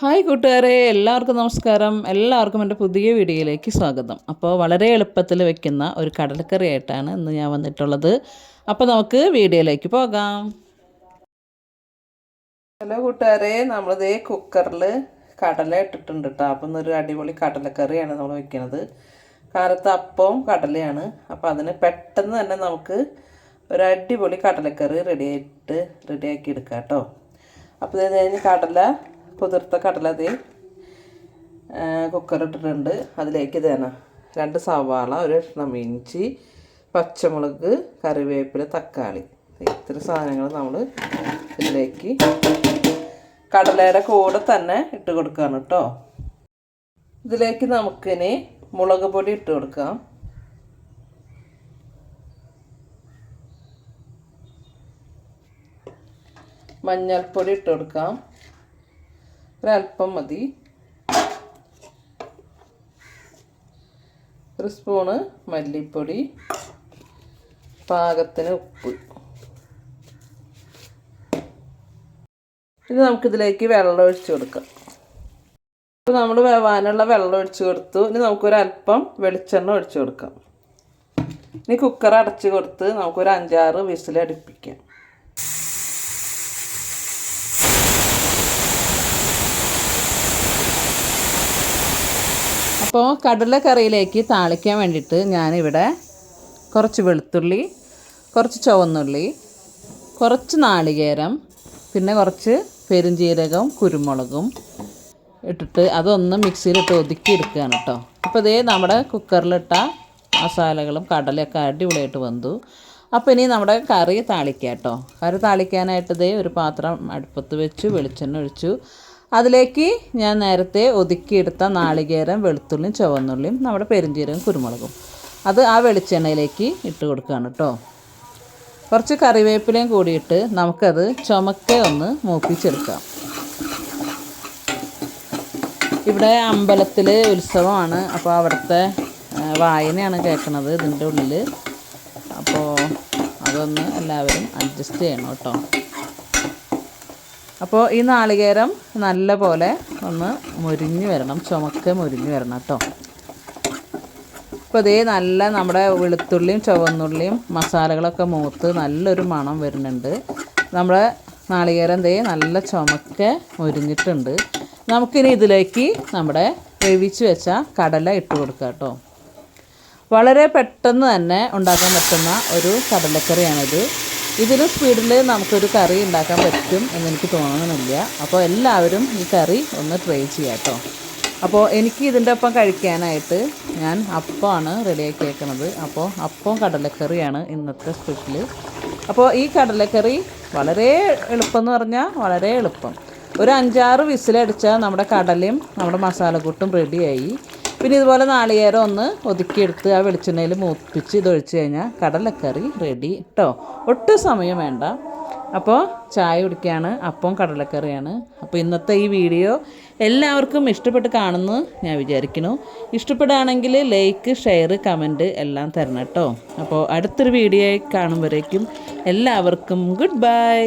Hi കൂട്ടുകാരെ എല്ലാവർക്കും നമസ്കാരം. എല്ലാവർക്കും എന്റെ പുതിയ വീഡിയോയിലേക്ക് സ്വാഗതം. അപ്പോൾ വളരെ എളുപ്പത്തിൽ വെക്കുന്ന ഒരു കടലക്കറി ആയിട്ടാണ് ഇന്ന് ഞാൻ വന്നിട്ടുള്ളത്. അപ്പോൾ നമുക്ക് വീഡിയോയിലേക്ക് പോകാം. ഹലോ കൂട്ടുകാരെ നമ്മളിതേ കുക്കറിൽ കടല ഇട്ടിട്ടുണ്ട് കേട്ടോ. അപ്പം ഇന്നൊരു അടിപൊളി കടലക്കറിയാണ് നമ്മൾ വെക്കുന്നത്. കാലത്ത് അപ്പവും കടലയാണ്. അപ്പോൾ അതിന് പെട്ടെന്ന് തന്നെ നമുക്ക് ഒരു അടിപൊളി കടലക്കറി റെഡി ആയിട്ട് റെഡിയാക്കി എടുക്കാം കേട്ടോ. അപ്പോൾ ഇത് കഴിഞ്ഞ് കടല കുതിർത്ത കടല അതേ കുക്കർ ഇട്ടിട്ടുണ്ട്. അതിലേക്ക് തേന രണ്ട് സവാള ഒരു എണ്ണം ഇഞ്ചി പച്ചമുളക് കറിവേപ്പില തക്കാളി. ഇത്ര സാധനങ്ങൾ നമ്മൾ ഇതിലേക്ക് കടലയുടെ കൂടെ തന്നെ ഇട്ട് കൊടുക്കുകയാണ് കേട്ടോ ഇതിലേക്ക് നമുക്കിനി മുളക് പൊടി ഇട്ട് കൊടുക്കാം. മഞ്ഞൾപ്പൊടി ഇട്ട് കൊടുക്കാം. ഒരല്പം മതി. ഒരു സ്പൂണ് മല്ലിപ്പൊടി പാകത്തിന് ഉപ്പ്. ഇത് നമുക്കിതിലേക്ക് വെള്ളം ഒഴിച്ചു കൊടുക്കാം. അപ്പോൾ നമ്മൾ വേവാനുള്ള വെള്ളം ഒഴിച്ചു കൊടുത്തു. ഇനി നമുക്കൊരല്പം വെളിച്ചെണ്ണ ഒഴിച്ചു കൊടുക്കാം. ഇനി കുക്കർ അടച്ചു കൊടുത്ത് നമുക്കൊരു അഞ്ചാറ് വിസിൽ അപ്പോൾ കടലക്കറിയിലേക്ക് താളിക്കാൻ വേണ്ടിയിട്ട് ഞാനിവിടെ കുറച്ച് വെളുത്തുള്ളി കുറച്ച് ചുവന്നുള്ളി കുറച്ച് നാളികേരം പിന്നെ കുറച്ച് പെരുംജീരകവും കുരുമുളകും ഇട്ടിട്ട് അതൊന്ന് മിക്സിയിലിട്ട് ഒതുക്കി എടുക്കുകയാണ് കേട്ടോ. അപ്പോൾ ഇതേ നമ്മുടെ കുക്കറിലിട്ട മസാലകളും കടലയൊക്കെ അടിപൊളിയായിട്ട് വന്നു. അപ്പോൾ ഇനി നമ്മുടെ കറി താളിക്കാം കേട്ടോ. കറി താളിക്കാനായിട്ട് ഇതേ ഒരു പാത്രം അടുപ്പത്ത് വെച്ച് വെളിച്ചെണ്ണ ഒഴിച്ചു. അതിലേക്ക് ഞാൻ നേരത്തെ ഒതുക്കിയെടുത്ത നാളികേരം വെളുത്തുള്ളിയും ചുവന്നുള്ളിയും നമ്മുടെ പെരുംജീരകം കുരുമുളകും. അത് ആ വെളിച്ചെണ്ണയിലേക്ക് ഇട്ട് കൊടുക്കുകയാണ് കേട്ടോ. കുറച്ച് കറിവേപ്പിലയും കൂടിയിട്ട് നമുക്കത് ചുമക്ക ഒന്ന് മൂപ്പിച്ചെടുക്കാം. ഇവിടെ അമ്പലത്തിൽ ഉത്സവമാണ്. അപ്പോൾ അവിടുത്തെ വായനയാണ് കേൾക്കുന്നത് ഇതിന്റെ ഉള്ളിൽ അപ്പോൾ അതൊന്ന് എല്ലാവരും അഡ്ജസ്റ്റ് ചെയ്യണം കേട്ടോ. അപ്പോൾ ഈ നാളികേരം നല്ല പോലെ ഒന്ന് മുരിഞ്ഞ് വരണം. ചുമക്ക മുരിഞ്ഞ് വരണം കേട്ടോ അപ്പോൾ ഇതേ നല്ല നമ്മുടെ വെളുത്തുള്ളിയും ചുവന്നുള്ളിയും മസാലകളൊക്കെ മൂത്ത് നല്ലൊരു മണം വരുന്നുണ്ട്. നമ്മുടെ നാളികേരം ദേ നല്ല ചുമക്ക മുരിഞ്ഞിട്ടുണ്ട്. നമുക്കിനി ഇതിലേക്ക് നമ്മുടെ വേവിച്ച് വെച്ച കടല ഇട്ട് കൊടുക്കുക കേട്ടോ വളരെ പെട്ടെന്ന് തന്നെ ഉണ്ടാക്കാൻ പറ്റുന്ന ഒരു കടലക്കറിയാണിത്. ഇതിലും സ്പീഡിൽ നമുക്കൊരു കറി ഉണ്ടാക്കാൻ പറ്റും എന്നെനിക്ക് തോന്നുന്നില്ല അപ്പോൾ എല്ലാവരും ഈ കറി ഒന്ന് ട്രൈ ചെയ്യാം കേട്ടോ. അപ്പോൾ എനിക്ക് ഇതിന്റെ ഒപ്പം കഴിക്കാനായിട്ട് ഞാൻ അപ്പമാണ് റെഡിയാക്കി വെക്കുന്നത് അപ്പോൾ അപ്പവും കടലക്കറിയാണ് ഇന്നത്തെ സ്പെഷ്യൽ അപ്പോൾ ഈ കടലക്കറി വളരെ എളുപ്പം എന്ന് പറഞ്ഞാൽ വളരെ എളുപ്പം. ഒരു അഞ്ചാറ് വിസിലടിച്ചാൽ നമ്മുടെ കടലയും നമ്മുടെ മസാലക്കൂട്ടും റെഡിയായി പിന്നെ ഇതുപോലെ നാളികേരം ഒന്ന് ഒതുക്കിയെടുത്ത് ആ വെളിച്ചെണ്ണയിൽ മൂപ്പിച്ച് ഇതൊഴിച്ച് കഴിഞ്ഞാൽ കടലക്കറി റെഡി കേട്ടോ ഒട്ടും സമയം വേണ്ട. അപ്പോൾ ചായ കുടിക്കുകയാണ് അപ്പം കടലക്കറിയാണ്. അപ്പോൾ ഇന്നത്തെ ഈ വീഡിയോ എല്ലാവർക്കും ഇഷ്ടപ്പെട്ട് കാണുന്നു ഞാൻ വിചാരിക്കുന്നു. ഇഷ്ടപ്പെടുകയാണെങ്കിൽ ലൈക്ക് ഷെയർ കമന്റ് എല്ലാം തരണം കേട്ടോ അപ്പോൾ അടുത്തൊരു വീഡിയോ കാണുമ്പോഴേക്കും എല്ലാവർക്കും ഗുഡ് ബൈ